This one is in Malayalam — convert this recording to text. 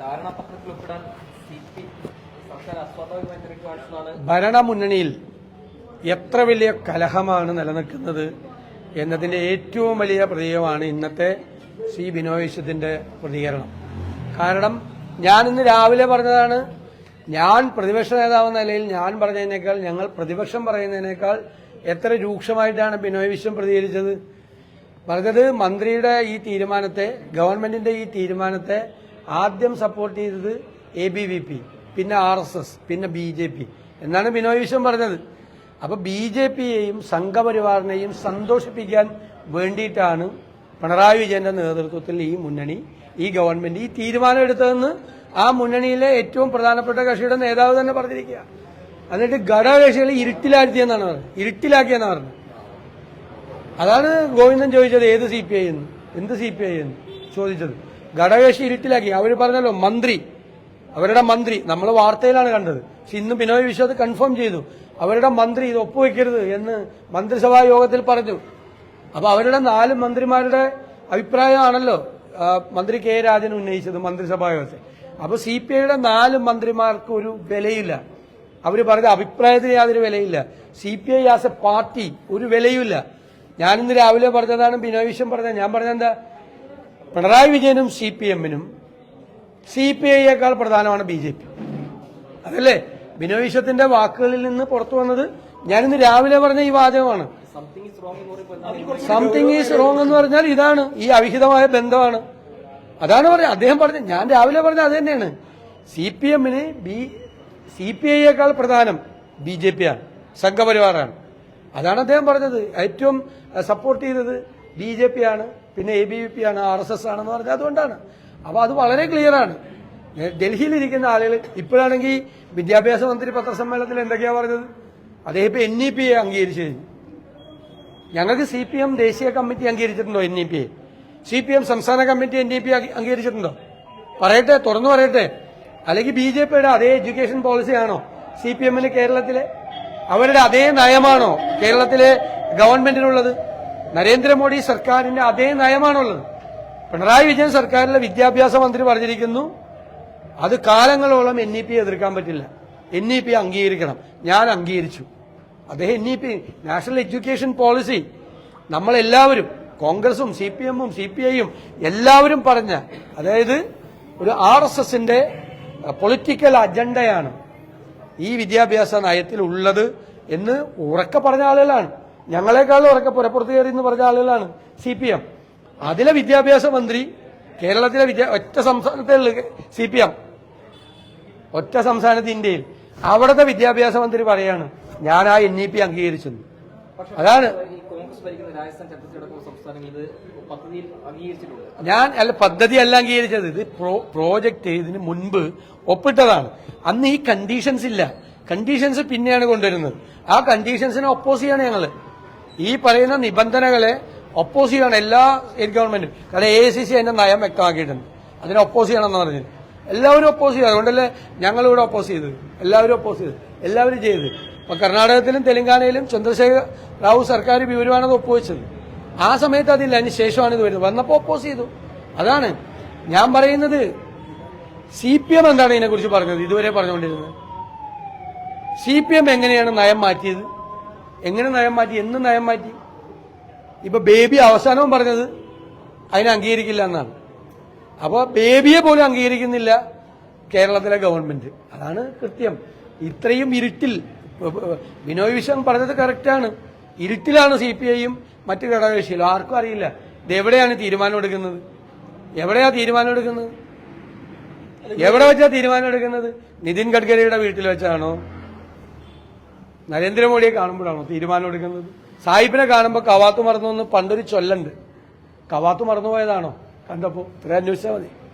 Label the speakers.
Speaker 1: ധാരണാപത്രത്തിൽ ഒപ്പിടാൻ സി പി സർക്കാർ അസ്വാഭാവികമായി നിരക്കുവാണെന്നാണ്
Speaker 2: ഭരണമുന്നണിയിൽ എത്ര വലിയ കലഹമാണ് നിലനിൽക്കുന്നത് എന്നതിന്റെ ഏറ്റവും വലിയ പ്രതീകമാണ് ഇന്നത്തെ ശ്രീ ബിനോയ് വിശ്വത്തിന്റെ പ്രതികരണം. കാരണം ഞാൻ ഇന്ന് രാവിലെ പറഞ്ഞതാണ് ഞാൻ പ്രതിപക്ഷ നേതാവെന്ന നിലയിൽ ഞാൻ പറഞ്ഞതിനേക്കാൾ ഞങ്ങൾ പ്രതിപക്ഷം പറയുന്നതിനേക്കാൾ എത്ര രൂക്ഷമായിട്ടാണ് ബിനോയ് വിശ്വം പ്രതികരിച്ചത്? പറഞ്ഞത് മന്ത്രിയുടെ ഈ തീരുമാനത്തെ ഗവൺമെന്റിന്റെ ഈ തീരുമാനത്തെ ആദ്യം സപ്പോർട്ട് ചെയ്തത് എ ബി വി പി പിന്നെ ആർ എസ് എസ് പിന്നെ ബി ജെ പി എന്നാണ് ബിനോയ് വിശ്വം പറഞ്ഞത്. അപ്പൊ ബി ജെ പിയെയും സംഘപരിവാറിനെയും സന്തോഷിപ്പിക്കാൻ വേണ്ടിയിട്ടാണ് പിണറായി വിജയന്റെ നേതൃത്വത്തിൽ ഈ മുന്നണി ഈ ഗവൺമെന്റ് ഈ തീരുമാനം എടുത്തതെന്ന് ആ മുന്നണിയിലെ ഏറ്റവും പ്രധാനപ്പെട്ട കക്ഷിയുടെ നേതാവ് തന്നെ പറഞ്ഞിരിക്കുക എന്നിട്ട് ഘടകകക്ഷികളെ ഇരുട്ടിലാഴ്ത്തിയെന്നാണ് പറഞ്ഞത്. ഇരുട്ടിലാക്കിയെന്നാണ് പറഞ്ഞത്. അതാണ് ഗോവിന്ദൻ ചോദിച്ചത്. ഏത് സി പി ഐ എന്ന്? എന്ത് സി പി ഐ എന്ന്? ചോദിച്ചത്. ഘടകകക്ഷി ഇരുട്ടിലാക്കി. അവർ പറഞ്ഞല്ലോ മന്ത്രി. അവരുടെ മന്ത്രി. നമ്മൾ വാർത്തയിലാണ് കണ്ടത്. പക്ഷെ ഇന്ന് ബിനോയ് വിശ്വ അത് കൺഫേം ചെയ്തു. അവരുടെ മന്ത്രി ഇത് ഒപ്പുവെക്കരുത് എന്ന് മന്ത്രിസഭാ യോഗത്തിൽ പറഞ്ഞു. അപ്പൊ അവരുടെ നാല് മന്ത്രിമാരുടെ അഭിപ്രായമാണല്ലോ മന്ത്രി കെ രാജൻ ഉന്നയിച്ചത് മന്ത്രിസഭാ യോഗത്തിൽ. അപ്പൊ സി പി ഐയുടെ നാല് മന്ത്രിമാർക്ക് ഒരു വിലയില്ല. അവർ പറഞ്ഞ അഭിപ്രായത്തിന് യാതൊരു വിലയില്ല. C P I as a party ഒരു വിലയുമില്ല. ഞാനിന്ന് രാവിലെ പറഞ്ഞതാണ് ബിനോയ് വിശ്വം പറഞ്ഞത് ഞാൻ പറഞ്ഞ എന്താ? പിണറായി വിജയനും സി പി എമ്മിനും സി പി ഐയേക്കാൾ പ്രധാനമാണ് ബി ജെ പി. അതല്ലേ? ബിനോയ് വിശ്വത്തിന്റെ വാക്കുകളിൽ നിന്ന് പുറത്തു വന്നത് ഞാനിന്ന് രാവിലെ പറഞ്ഞ ഈ വാചകമാണ്.
Speaker 1: സംതിങ്
Speaker 2: ഈസ് റോങ് എന്ന് പറഞ്ഞാൽ ഇതാണ്. ഈ അവിഹിതമായ ബന്ധമാണ്. അതാണ് പറഞ്ഞത്. അദ്ദേഹം പറഞ്ഞത് ഞാൻ രാവിലെ പറഞ്ഞത് അത് തന്നെയാണ്. സി പി എമ്മിന് ബി സി പി ഐയേക്കാൾ പ്രധാനം ബി ജെ പി ആണ് സംഘപരിവാറാണ്. അതാണ് അദ്ദേഹം പറഞ്ഞത്. ഏറ്റവും സപ്പോർട്ട് ചെയ്തത് ബി ജെ പി ആണ്. പിന്നെ എ ബി വി പി ആണ് ആർ എസ് എസ് ആണെന്ന് പറഞ്ഞത്. അതുകൊണ്ടാണ്. അപ്പൊ അത് വളരെ ക്ലിയർ ആണ്. ഡൽഹിയിൽ ഇരിക്കുന്ന ആളുകൾ ഇപ്പോഴാണെങ്കിൽ വിദ്യാഭ്യാസ മന്ത്രി പത്രസമ്മേളനത്തിൽ എന്തൊക്കെയാ പറഞ്ഞത്? അദ്ദേഹം ഇപ്പൊ എൻ ഇ പി എ അംഗീകരിച്ചു കഴിഞ്ഞു. ഞങ്ങൾക്ക് സി പി എം ദേശീയ committee അംഗീകരിച്ചിട്ടുണ്ടോ N E P A C P M സംസ്ഥാന കമ്മിറ്റി എൻ ഇ പി അംഗീകരിച്ചിട്ടുണ്ടോ? പറയട്ടെ തുറന്നു പറയട്ടെ. അല്ലെങ്കിൽ ബി ജെ പിയുടെ അതേ എഡ്യൂക്കേഷൻ പോളിസിയാണോ സി പി എമ്മിന് കേരളത്തിലെ? അവരുടെ അതേ നയമാണോ കേരളത്തിലെ ഗവൺമെന്റിനുള്ളത്? നരേന്ദ്രമോദി സർക്കാരിന്റെ അതേ നയമാണുള്ളത്. പിണറായി വിജയൻ സർക്കാരിലെ വിദ്യാഭ്യാസ മന്ത്രി പറഞ്ഞിരിക്കുന്നു അത് കാലങ്ങളോളം എൻ ഇ പി എതിർക്കാൻ പറ്റില്ല. എൻ ഇ പി അംഗീകരിക്കണം. ഞാൻ അംഗീകരിച്ചു. അദ്ദേഹം N E P national education policy നമ്മളെല്ലാവരും കോൺഗ്രസും സി പി എമ്മും സി പി ഐയും എല്ലാവരും പറഞ്ഞ അതായത് ഒരു ആർ എസ് എസിന്റെ പൊളിറ്റിക്കൽ അജണ്ടയാണ് ഈ വിദ്യാഭ്യാസ നയത്തിൽ ഉള്ളത് എന്ന് ഉറക്കെ പറഞ്ഞ ആളുകളാണ്. ഞങ്ങളെക്കാളും ഉറക്കെ പുറപ്പുറത്ത് കയറി എന്ന് പറഞ്ഞ ആളുകളാണ് സി പി എം അതിലെ വിദ്യാഭ്യാസ മന്ത്രി കേരളത്തിലെ വിദ്യാ ഒറ്റ സംസ്ഥാനത്തെ സി പി എം ഒറ്റ സംസ്ഥാനത്ത് ഇന്ത്യയിൽ. അവിടുത്തെ വിദ്യാഭ്യാസ മന്ത്രി പറയാണ് ഞാൻ ആ എൻ ഇ പി അംഗീകരിച്ചെന്ന് അതാണ്
Speaker 1: കോൺഗ്രസ് ഭരിക്കുന്ന രാജസ്ഥാൻ
Speaker 2: ഞാൻ അല്ല പദ്ധതി അല്ല അംഗീകരിച്ചത്. ഇത് പ്രോജക്റ്റ് ഇതിന് മുൻപ് ഒപ്പിട്ടതാണ്. അന്ന് ഈ കണ്ടീഷൻസ് ഇല്ല. കണ്ടീഷൻസ് പിന്നെയാണ് കൊണ്ടുവരുന്നത്. ആ കണ്ടീഷൻസിനെ ഒപ്പോസ് ചെയ്യാണ് ഞങ്ങൾ ഈ പറയുന്ന നിബന്ധനകളെ ഒപ്പോസ് ചെയ്യാണ് എല്ലാ സ്റ്റേറ്റ് ഗവൺമെന്റും കാരണം എ ഐ സി സി അതിന്റെ നയം വ്യക്തമാക്കിയിട്ടുണ്ട്. അതിനെ ഒപ്പോസ് ചെയ്യണമെന്ന് പറഞ്ഞത് എല്ലാവരും ഒപ്പോസ് ചെയ്തു അതുകൊണ്ടല്ലേ ഞങ്ങളിവിടെ ഒപ്പോസ് ചെയ്തത്. എല്ലാവരും ഒപ്പോസ് ചെയ്തു എല്ലാവരും ചെയ്തത്. ഇപ്പൊ കർണാടകത്തിലും തെലങ്കാനയിലും ചന്ദ്രശേഖർ റാവു സർക്കാർ വിവരമാണത് ഒപ്പുവെച്ചത്. ആ സമയത്ത് അതില്ല അതിന് ശേഷമാണ് ഇത് വരുന്നത്. വന്നപ്പോൾ ഒപ്പോസ് ചെയ്തു. അതാണ് ഞാൻ പറയുന്നത്. സി പി എം എന്താണ് ഇതിനെക്കുറിച്ച് പറഞ്ഞത്? ഇതുവരെ പറഞ്ഞുകൊണ്ടിരുന്നത്. സി പി എം എങ്ങനെയാണ് നയം മാറ്റിയത്? എങ്ങനെ നയം മാറ്റി? എന്ന് നയം മാറ്റി? ഇപ്പൊ ബേബി അവസാനവും പറഞ്ഞത് അതിനെ അംഗീകരിക്കില്ല എന്നാണ്. അപ്പോൾ ബേബിയെ പോലും അംഗീകരിക്കുന്നില്ല കേരളത്തിലെ ഗവൺമെന്റ്. അതാണ് കൃത്യം. ഇത്രയും ഇരുട്ടിൽ ബിനോയ് വിശ്വം പറഞ്ഞത് കറക്റ്റാണ് ഇരുട്ടിലാണ് സി പി ഐയും മറ്റു ഘടകകക്ഷികളും. ആർക്കും അറിയില്ല. ഇത് എവിടെയാണ് തീരുമാനമെടുക്കുന്നത് എവിടെയാ എവിടെ വെച്ചാ തീരുമാനമെടുക്കുന്നത് നിതിൻ ഗഡ്കരിയുടെ വീട്ടിൽ വെച്ചാണോ? നരേന്ദ്രമോദിയെ കാണുമ്പോഴാണോ തീരുമാനം എടുക്കുന്നത്? സാഹിബിനെ കാണുമ്പോൾ കവാത്ത് മറന്നു പണ്ടൊരു ചൊല്ലുണ്ട്. കവാത്ത് മറന്നുപോയതാണോ? കണ്ടപ്പോ. ഇത്ര അന്വേഷിച്ചാൽ മതി.